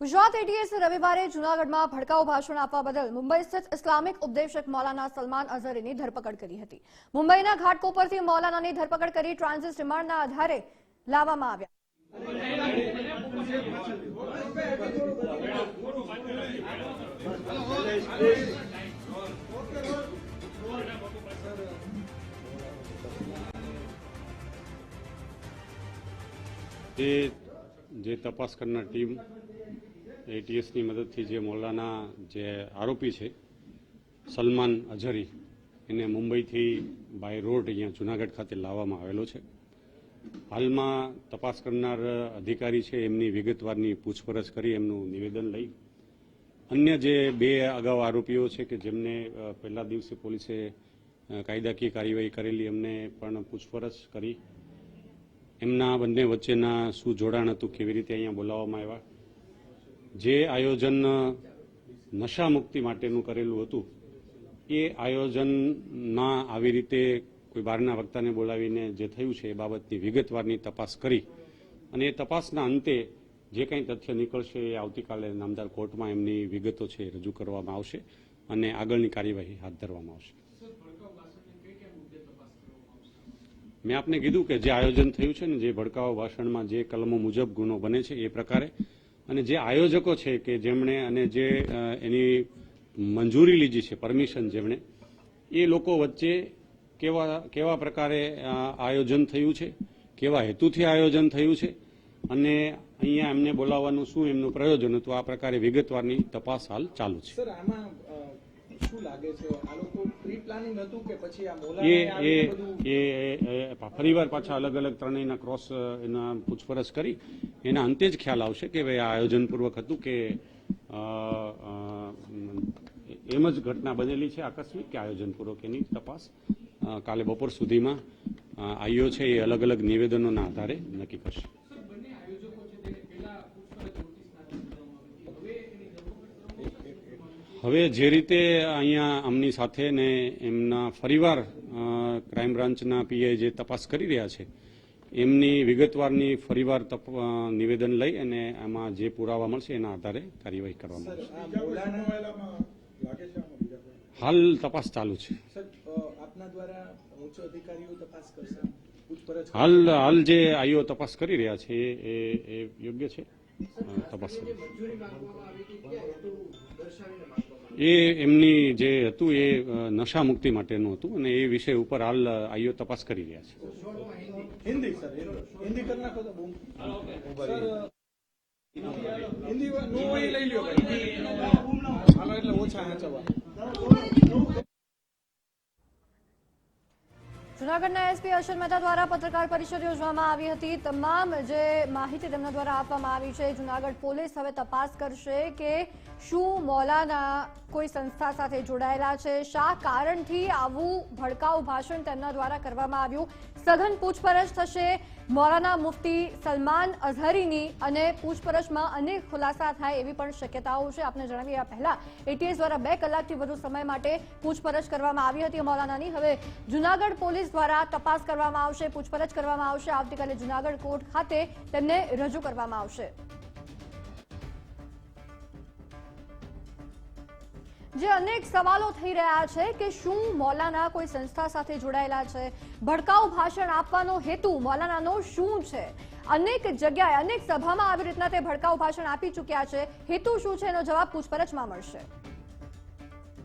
Gujarat ATS રવિવારે જૂનાગઢમાં ભડકાઉ ભાષણ આપવા બદલ મુંબઈ સ્થિત ઇસ્લામિક ઉપદેશક મૌલાના સલમાન અઝહરીની ધરપકડ કરી હતી. મુંબઈના ઘાટકોપરથી મૌલાનાની ધરપકડ કરી ટ્રાન્ઝિટ રિમાન્ડના આધારે લાવવામાં આવ્યા. જે તપાસ કરનાર ટીમ એટીએસની મદદથી જે મોલાના જે આરોપી છે, સલમાન અઝહરી, એને મુંબઈથી બાય રોડ અહીંયા જુનાગઢ ખાતે લાવવામાં આવેલો છે. હાલમાં તપાસ કરનાર અધિકારી છે, એમની વિગતવારની પૂછપરછ કરી, એમનું નિવેદન લઈ. અન્ય જે બે અગાઉ આરોપીઓ છે કે જેમને પહેલા દિવસે પોલીસે કાયદાકીય કાર્યવાહી કરેલી, એમને પણ પૂછપરછ કરી. એમના બંને વચ્ચેના શું જોડાણ હતું, કેવી રીતે અહીંયા બોલાવવામાં આવ્યા? જે આયોજન નશા મુક્તિ માટેનું કરેલું હતું, એ આયોજનમાં આવી રીતે કોઈ બહારના વક્તાને બોલાવીને જે થયું છે એ બાબતની વિગતવારની તપાસ કરી અને એ તપાસના અંતે જે કંઈ તથ્ય નીકળશે એ આવતીકાલે નામદાર કોર્ટમાં એમની વિગતો છે એ રજૂ કરવામાં આવશે અને આગળની કાર્યવાહી હાથ ધરવામાં આવશે. મેં આપને કીધું કે જે આયોજન થયું છે ને જે ભડકાઓ ભાષણમાં જે કલમો મુજબ ગુનો બને છે એ પ્રકારે અને જે આયોજકો છે કે જેમણે અને જે એની મંજૂરી લીધી છે, પરમિશન જેમણે, એ લોકો વચ્ચે કેવા કેવા પ્રકારે આયોજન થયું છે, કેવા હેતુથી આયોજન થયું છે, અને અહીંયા એમને બોલાવવાનું શું એમનું પ્રયોજન હતું, આ પ્રકારે વિગતવારની તપાસ હાલ ચાલુ છે. સર, આમાં શું લાગે છે? આ લોકો પ્રી પ્લાનિંગ હતું કે પછી આ એ એ એ એ ફરીવાર પાછા અલગ અલગ ત્રણેયના ક્રોસ એના પૂછપરછ કરી. એના અંતે જ ખ્યાલ આવશે કે ભાઈ આ આયોજનપૂર્વક હતું કે એમ જ ઘટના બનેલી છે આકસ્મિક કે આયોજનપૂર્વક એની તપાસ કાલે બપોર સુધીમાં આવ્યો આઈઓ છે એ અલગ અલગ નિવેદનોના આધારે નક્કી કરશે. હવે જે રીતે અહીંયા આમની સાથે ને એમના ફરીવાર ક્રાઇમ બ્રાન્ચના પીઆઈ જે તપાસ કરી રહ્યા છે એમની વિગતવારની ફરીવાર તપ- નિવેદન લઈ અને આમાં જે પુરાવા મળશે એના આધારે કાર્યવાહી કરવામાં આવશે. હાલ તપાસ ચાલુ છે. સર અ, આપના દ્વારા ઉચ્ચ અધિકારીઓ તપાસ કરશે? પૂછપરછ હાલ હાલ જે આઈઓ તપાસ કરી રહ્યા છે એ- એ એ યોગ્ય છે? તપાસ એ એમની જે હતું એ નશા મુક્તિ માટેનું હતું અને એ વિષય ઉપર હાલ આઈઓ તપાસ કરી રહ્યા છે. હિન્દી સર લઈ લ્યો એટલે ઓછા હાચવા જૂનાગઢના એસપી હર્ષદ મહેતા દ્વારા પત્રકાર પરિષદ યોજવામાં આવી હતી. તમામ જે માહિતી તેમના દ્વારા આપવામાં આવી છે, જૂનાગઢ પોલીસ હવે તપાસ કરશે કે શું મૌલાના કોઈ સંસ્થા સાથે જોડાયેલા છે, શા કારણથી આવું ભડકાઉ ભાષણ તેમના દ્વારા કરવામાં આવ્યું? સઘન પૂછપરછ થશે મૌલાના મુફતી સલમાન અઝહરીની અને પૂછપરછમાં અનેક ખુલાસા થાય એવી પણ શક્યતાઓ છે. આપને જણાવીએ, આ પહેલા એટીએસ દ્વારા બે કલાકથી વધુ સમય માટે પૂછપરછ કરવામાં આવી હતી મૌલાનાની. હવે જૂનાગઢ પોલીસ દ્વારા તપાસ કરવામાં આવશે, પૂછપરછ કરવામાં આવશે. આવતીકાલે જૂનાગઢ કોર્ટ ખાતે તેમને રજૂ કરવામાં આવશે. જે અનેક સવાલો થઈ રહ્યા છે કે શું મૌલાના કોઈ સંસ્થા સાથે જોડાયેલા છે? ભડકાઉ ભાષણ આપવાનો હેતુ મૌલાનાનો શું છે? અનેક જગ્યાએ, અનેક સભામાં આવી રીતના તે ભડકાઉ ભાષણ આપી ચૂક્યા છે. હેતુ શું છે? એનો જવાબ પૂછપરછમાં મળશે.